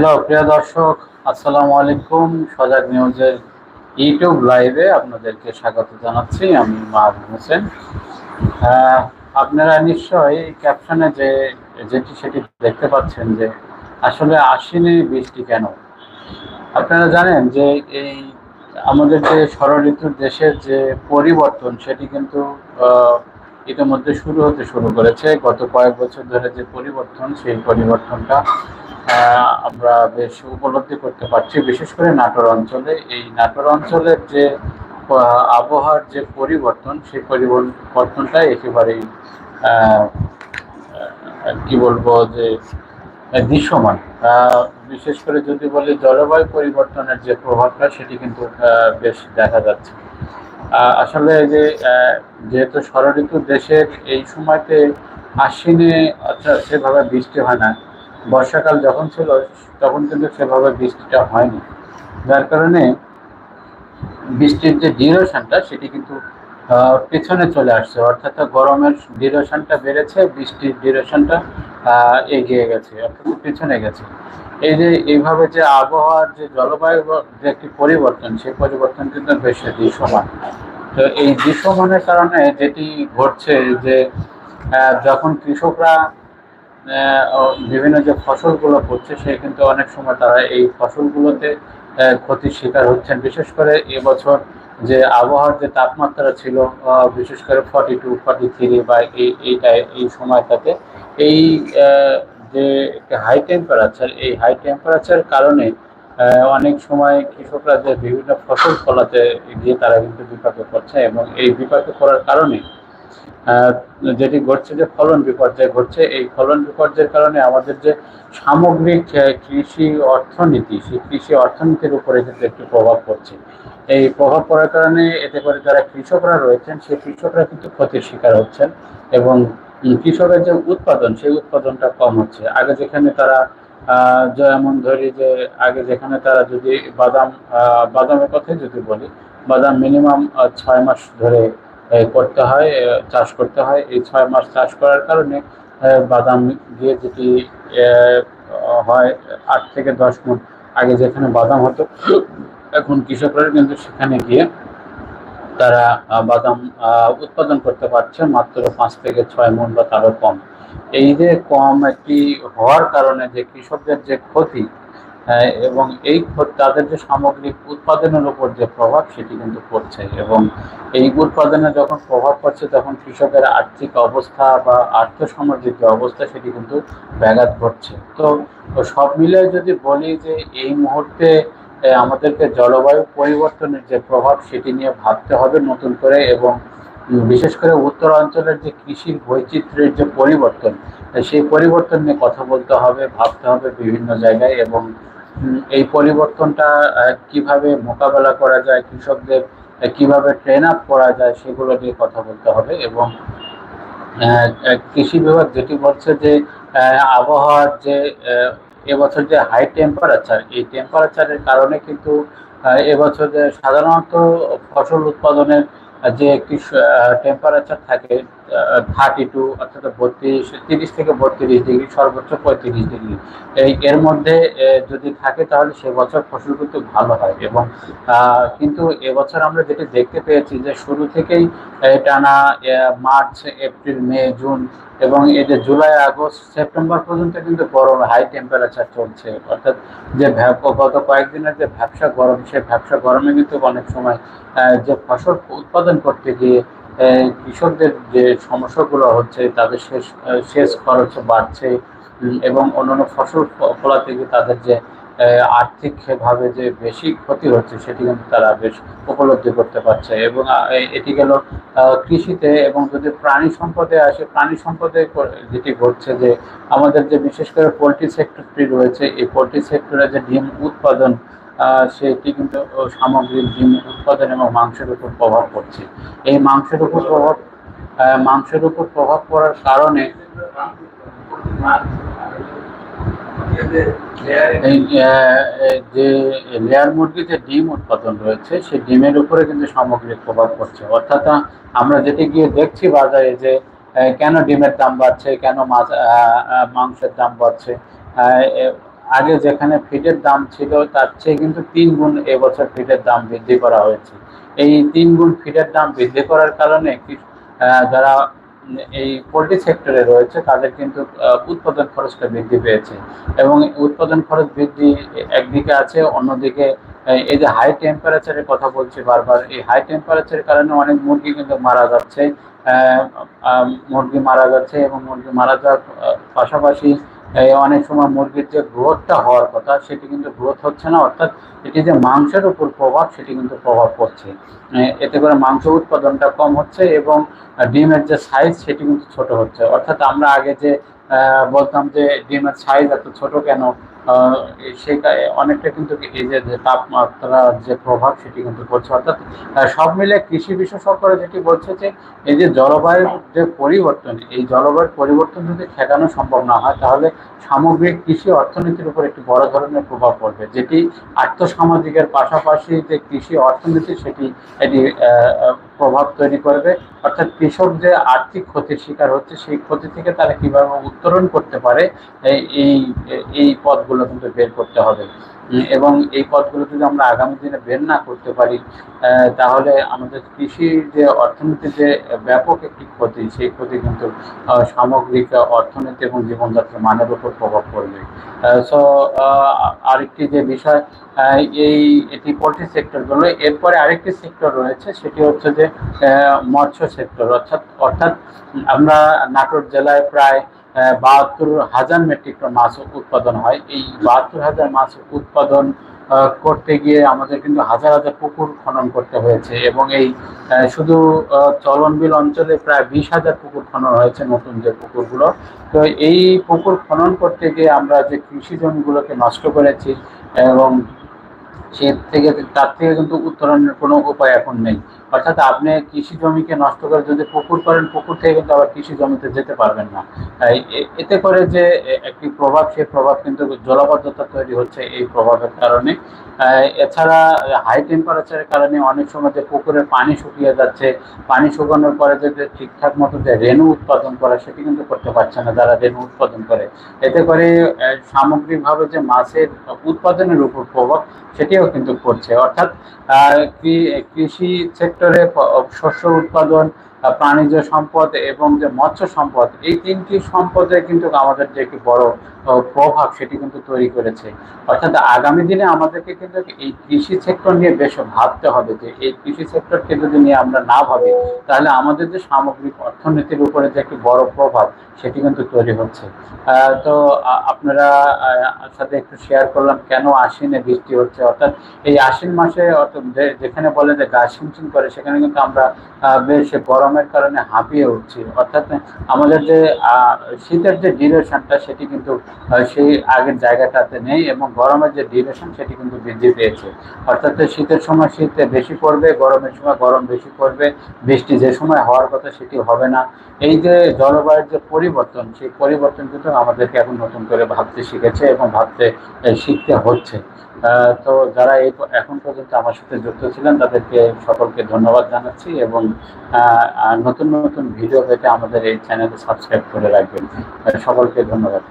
Hello, প্রিয় দর্শক, আসসালামু আলাইকুম। সজাগ নিউজের ইউটিউব লাইভে আপনাদেরকে স্বাগত জানাচ্ছি। আমি মাহবুব হোসেন। আপনারা নিশ্চয়ই ক্যাপশনে যে, যেটি সেটি দেখতে পাচ্ছেন যে, আসলে আসেনি বৃষ্টি কেন? আপনারা জানেন যে, এই আমাদের যে ষড় ঋতুর দেশের যে পরিবর্তন, সেটি কিন্তু ইতিমধ্যে শুরু হতে শুরু করেছে। গত কয়েক বছর ধরে যে পরিবর্তন, সেই পরিবর্তনটা আমরা বেশ উপলব্ধি করতে পারছি, বিশেষ করে নাটোর অঞ্চলে। এই নাটোর অঞ্চলের যে আবহাওয়ার যে পরিবর্তন, সেই পরিবর্তনটা একেবারেই কি বলব যে, দৃশ্যমান। বিশেষ করে যদি বলি জলবায়ু পরিবর্তনের যে প্রভাবটা, সেটি কিন্তু বেশ দেখা যাচ্ছে। আসলে যে যেহেতু ষড় ঋতু দেশের এই সময়তে আশ্বিনে অর্থাৎ সেভাবে বৃষ্টি হয় না বর্ষাকাল যখন ছিল, তখন কিন্তু সেভাবে বৃষ্টিটা হয়নি। যার কারণে বৃষ্টির যে ডিউরেশনটা, সেটি কিন্তু পেছনে চলে আসছে। অর্থাৎ গরমের ডিউরেশনটা বেড়েছে, বৃষ্টির ডিউরেশনটা এগিয়ে গেছে, অর্থাৎ পেছনে গেছে। এই যে, এইভাবে যে আবহাওয়ার যে জলবায়ু যে একটি পরিবর্তন, সেই পরিবর্তন কিন্তু বেশ দৃশ্যমান। তো এই দৃশ্যমানের কারণে যেটি ঘটছে যে যখন কৃষকরা বিভিন্ন যে ফসলগুলো করছে সে কিন্তু অনেক সময় তারা এই ফসলগুলোতে ক্ষতির শিকার হচ্ছেন। বিশেষ করে এবছর যে আবহাওয়ার যে তাপমাত্রা ছিল বিশেষ করে ফর্টি টু ফর্টি থ্রি বা এই, এইটা, এই সময়টাতে, এই যে হাই টেম্পারেচার এই হাই টেম্পারেচার কারণে অনেক সময় কৃষকরা যে বিভিন্ন ফসল ফলাতে গিয়ে তারা কিন্তু বিপাকে পড়ছে এবং এই বিপাকে পড়ার কারণে যেটি ঘটছে যে ফলন বিপর্যয় ঘটছে, এই ফলন বিপর্যয়ের কারণে আমাদের যে সামগ্রিক কৃষি অর্থনীতি, সেই কৃষি অর্থনীতির উপরে কিন্তু একটি প্রভাব পড়ছে। এই প্রভাব পড়ার কারণে এতে করে যারা কৃষকরা রয়েছেন, সেই কৃষকরা কিন্তু ক্ষতির শিকার হচ্ছেন এবং কৃষকের যে উৎপাদন, সেই উৎপাদনটা কম হচ্ছে। আগে যেখানে তারা যেমন ধরি যে আগে যেখানে তারা যদি বাদাম বাদামের কথাই যদি বলি, বাদাম মিনিমাম ছয় মাস ধরে করতে হয় চাষ করতে হয়। এই ছয় মাস চাষ করার কারণে বাদাম দিয়ে যেটি হয়, আট থেকে দশ মণ আগে যেখানে বাদাম হতো, এখন কৃষকরা কিন্তু সেখানে গিয়ে তারা বাদাম উৎপাদন করতে পারছে মাত্র পাঁচ থেকে ছয় মণ বা তারও কম। এই যে কম একটি হওয়ার কারণে যে কৃষকদের যে ক্ষতি এবং এই তাদের যে সামগ্রিক উৎপাদনের উপর যে প্রভাব, সেটি কিন্তু পড়ছে। এবং এই উৎপাদনে যখন প্রভাব পড়ছে, তখন কৃষকের আর্থিক অবস্থা বা আর্থসামাজিক যে অবস্থা, সেটি কিন্তু ব্যাঘাত ঘটছে। তো সব মিলে যদি বলি যে এই মুহূর্তে আমাদেরকে জলবায়ু পরিবর্তনের যে প্রভাব, সেটি নিয়ে ভাবতে হবে নতুন করে এবং বিশেষ করে উত্তর অঞ্চলের যে কৃষির বৈচিত্র্যের যে পরিবর্তন সেই পরিবর্তন নিয়ে কথা বলতে হবে, ভাবতে হবে বিভিন্ন জায়গায় এবং এই পরিবর্তনটা কীভাবে মোকাবেলা করা যায়, কৃষকদের কীভাবে ট্রেন আপ করা যায়, সেগুলো নিয়ে কথা বলতে হবে এবং কৃষি বিভাগ যেটি বলছে যে আবহাওয়ার যে এবছর যে হাই টেম্পারেচার এই টেম্পারেচারের কারণে কিন্তু এবছর যে সাধারণত ফসল উৎপাদনের যে একটি টেম্পারেচার থাকে থার্টি টু অর্থাৎ বত্রিশ, তিরিশ থেকে বত্রিশ ডিগ্রি, সর্বোচ্চ পঁয়ত্রিশ ডিগ্রি। এই এর মধ্যে যদি থাকে তাহলে সে বছর ফসল কিন্তু ভালো হয় এবং কিন্তু এবছর আমরা যেটি দেখতে পেয়েছি যে শুরু থেকেই টানা মার্চ, এপ্রিল, মে, জুন এবং এই যে জুলাই, আগস্ট, সেপ্টেম্বর পর্যন্ত কিন্তু গরম, হাই টেম্পারেচার চলছে। অর্থাৎ যে গত কয়েকদিনের যে ভ্যাবসা গরম সেই ভ্যাবসা গরমে কিন্তু অনেক সময় যে ফসল উৎপাদন করতে গিয়ে কৃষকদের যে সমস্যাগুলো হচ্ছে, তাদের শেষ খরচ বাড়ছে এবং অন্যান্য ফসল ফ- ফলাতে গিয়ে তাদের যে আর্থিকভাবে যে বেশি ক্ষতি হচ্ছে, সেটি কিন্তু তারা বেশ উপলব্ধি করতে পারছে এবং এটি গেল কৃষিতে এবং যদি প্রাণী সম্পদে আসে, প্রাণী সম্পদে যেটি ঘটছে যে, আমাদের যে বিশেষ করে পোলট্রি সেক্টরটি রয়েছে, এই পোলট্রি সেক্টরে যে ডিম উৎপাদন সেটি কিন্তু সামগ্রিক ডিম উৎপাদন এবং মাংসের উপর প্রভাব পড়ছে। এই মাংসের উপর প্রভাব মাংসের উপর প্রভাব পড়ার কারণে যে লেয়ার মুরগি যে ডিম উৎপাদন রয়েছে সেই ডিমের উপরে কিন্তু সামগ্রিক প্রভাব পড়ছে। অর্থাৎ আমরা যেটি গিয়ে দেখছি বাজারে যে কেন ডিমের দাম বাড়ছে, কেন মাছ মাংসের দাম বাড়ছে আগে যেখানে ফিটের দাম ছিল, তার চেয়ে কিন্তু তিন গুণ এবছর ফিটের দাম বৃদ্ধি করা হয়েছে। এই তিন গুণ ফিটের দাম বৃদ্ধি করার কারণে যারা এই পোলট্রি সেক্টরে রয়েছে, তাদের কিন্তু উৎপাদন খরচটা বৃদ্ধি পেয়েছে। এবং উৎপাদন খরচ বৃদ্ধি একদিকে আছে, অন্যদিকে এই যে হাই টেম্পারেচারের কথা বলছি বারবার, এই হাই টেম্পারেচারের কারণে অনেক মুরগি কিন্তু মারা যাচ্ছে মুরগি মারা যাচ্ছে এবং মুরগি মারা যাওয়ার পাশাপাশি অনেক সময় মুরগির যে গ্রোথটা হওয়ার কথা, সেটি কিন্তু গ্রোথ হচ্ছে না, অর্থাৎ এটি যে মাংসের উপর প্রভাব, সেটি কিন্তু প্রভাব পড়ছে। এতে করে মাংস উৎপাদনটা কম হচ্ছে এবং ডিমের যে সাইজ সেটি কিন্তু ছোট হচ্ছে। অর্থাৎ আমরা আগে যে বলতাম যে ডিমের সাইজ এত ছোট কেন? সেটা অনেকটা কিন্তু এই যে তাপমাত্রার যে প্রভাব সেটি কিন্তু পড়ছে। অর্থাৎ সব মিলে কৃষি বিশেষজ্ঞরা যেটি বলছে যে, এই যে জলবায়ুর যে পরিবর্তন, এই জলবায়ুর পরিবর্তন যদি ঠেকানো সম্ভব না হয়, তাহলে সামগ্রিক কৃষি অর্থনীতির উপর একটি বড় ধরনের প্রভাব পড়বে। যেটি আর্থসামাজিকের পাশাপাশি যে কৃষি অর্থনীতি, সেটি এটি প্রভাব তৈরি করবে। অর্থাৎ কৃষক যে আর্থিক ক্ষতির শিকার হচ্ছে, সেই ক্ষতি থেকে তারা কীভাবে উত্তরণ করতে পারে এই এই পথগুলো কিন্তু বের করতে হবে। এবং এই পথগুলো যদি আমরা আগামী দিনে বের না করতে পারি তাহলে আমাদের কৃষি যে অর্থনীতির যে ব্যাপক একটি ক্ষতি, সেই ক্ষতি কিন্তু সামগ্রিক অর্থনীতি এবং জীবনযাত্রার মানের উপর প্রভাব পড়বে। সো আরেকটি যে বিষয় এই, এটি পোলট্রি সেক্টর গেল এরপরে আরেকটি সেক্টর রয়েছে, সেটি হচ্ছে যে মৎস্য সেক্টর। অর্থাৎ অর্থাৎ আমরা নাটোর জেলায় প্রায় বাহাত্তর হাজার মেট্রিক টন মাছ উৎপাদন হয়। এই বাহাত্তর হাজার মাছ উৎপাদন করতে গিয়ে আমাদের কিন্তু হাজার হাজার পুকুর খনন করতে হয়েছে এবং এই শুধু চলনবিল অঞ্চলে প্রায় বিশ হাজার পুকুর খনন হয়েছে নতুন যে পুকুরগুলো। তো এই পুকুর খনন করতে গিয়ে আমরা যে কৃষি জমিগুলোকে নষ্ট করেছি এবং সে থেকে তার থেকে কিন্তু উত্তরণের কোনো উপায় এখন নেই। অর্থাৎ আপনি কৃষি জমিকে নষ্ট করে যদি পুকুর করেন, পুকুর থেকে কিন্তু আবার কৃষি জমিতে যেতে পারবেন না। এতে করে যে একটি প্রভাব সেই প্রভাব কিন্তু জলবদ্ধতা তৈরি হচ্ছে এই প্রভাবের কারণে। এছাড়া হাই টেম্পারেচারের কারণে অনেক সময় যে পুকুরের পানি শুকিয়ে যাচ্ছে, পানি শুকানোর পরে যে ঠিকঠাক মতো যে রেণু উৎপাদন করে, সেটি কিন্তু করতে পারছে না যারা রেণু উৎপাদন করে। এতে করে সামগ্রিকভাবে যে মাছের উৎপাদনের উপর প্রভাব সেটিও কিন্তু করছে। অর্থাৎ কৃষি সেক্টরে শস্য উৎপাদন প্রাণীজ সম্পদ এবং যে মৎস্য সম্পদ, এই তিনটি সম্পদে কিন্তু আমাদের যে একটি বড় প্রভাব সেটি কিন্তু তৈরি করেছে। অর্থাৎ আগামী দিনে আমাদেরকে কিন্তু এই কৃষি সেক্টর নিয়ে বেশ ভাবতে হবে যে, এই কৃষি সেক্টরকে যদি নিয়ে আমরা না ভাবি, তাহলে আমাদের যে সামগ্রিক অর্থনীতির উপরে যে একটি বড় প্রভাব সেটি কিন্তু তৈরি হচ্ছে। তো আপনারা সাথে একটু শেয়ার করলাম কেন আশ্বিনে বৃষ্টি হচ্ছে? অর্থাৎ এই আশ্বিন মাসে যেখানে বলে যে গা শিমচিন করে, সেখানে কিন্তু আমরা বেশ গরমের কারণে হাঁপিয়ে উঠছি। অর্থাৎ আমাদের যে শীতের যে ডিউরেশনটা সেটি কিন্তু সেই আগের জায়গাটাতে নেই এবং গরমের যে ডিউরেশন সেটি কিন্তু বৃদ্ধি পেয়েছে। অর্থাৎ শীতের সময় শীতে বেশি পড়বে, গরমের সময় গরম বেশি পড়বে, বৃষ্টি যে সময় হওয়ার কথা, সেটি হবে না। এই যে জলবায়ুর যে পরিবর্তন, সেই পরিবর্তন কিন্তু আমাদেরকে এখন নতুন করে ভাবতে শিখেছে এবং ভাবতে শিখতে হচ্ছে। তো যারা এই এখন পর্যন্ত আমার সাথে যুক্ত ছিলেন, তাদেরকে সকলকে ধন্যবাদ জানাচ্ছি এবং নতুন নতুন ভিডিও পেতে আমাদের এই চ্যানেলে সাবস্ক্রাইব করে রাখবেন। সকলকে ধন্যবাদ।